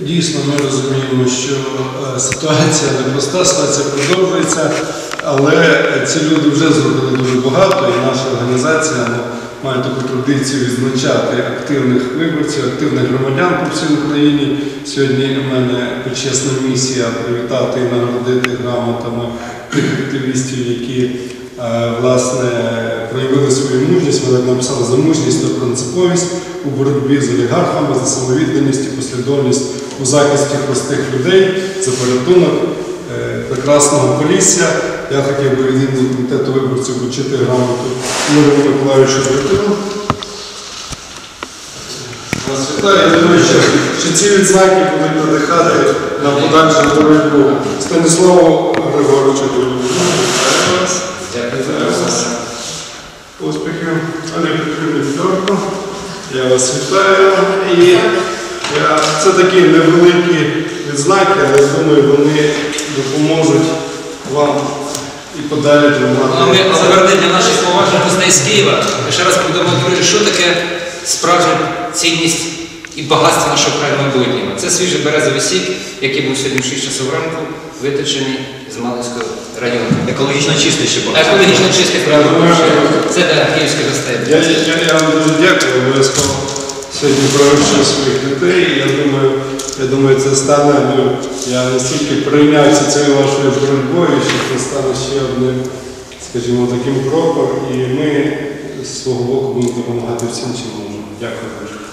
Дійсно, ми розуміємо, що е, ситуація непроста, ситуація продовжується, але ці люди вже зробили дуже багато, і наша організація ну, має таку традицію відзначати активних виборців, активних громадян по всій Україні. Сьогодні у мене почесна місія привітати і нагородити грамотами тих активістів, які е, власне проявили свою мужність, вони написали за мужність та принциповість у боротьбі з олігархами, за самовідданість і послідовність у захисті простих людей, за порятунок е, прекрасного Полісся. Я хотів би від імені комітету виборців вручити грамоту Юрію Миколаївичу Дратину. Вас вітаю. Я думаю, що, ці відзнаки будуть надихати на подальшу боротьбу. Станіславу Григоровичу Дудку. Вітаю вас. Вітаю вас. Успіхів. Олег Петрівні Федорко. Я вас вітаю. І я, це такі невеликі відзнаки, але я думаю, вони допоможуть вам і подалі Ну, ми, для наших поважних гостей з Києва, я ще раз друзі, що таке справжня цінність і багатство нашого краю майбутнього. Це свіжий березовий сік, який був сьогодні в 6 часов ранку, виточений з Малинського району. Екологічно чисте ще багато. Екологічно чистий Я думаю, Це для київських гостей. Я, я, я вам дуже дякую, обов'язково сьогодні провівши своїх дітей. Я думаю, я думаю, це стане, ну, я настільки прийнявся цією вашою боротьбою, що це стане ще одним, скажімо, таким кроком, і ми з свого боку будемо допомагати всім, чим можемо. Дякую дуже.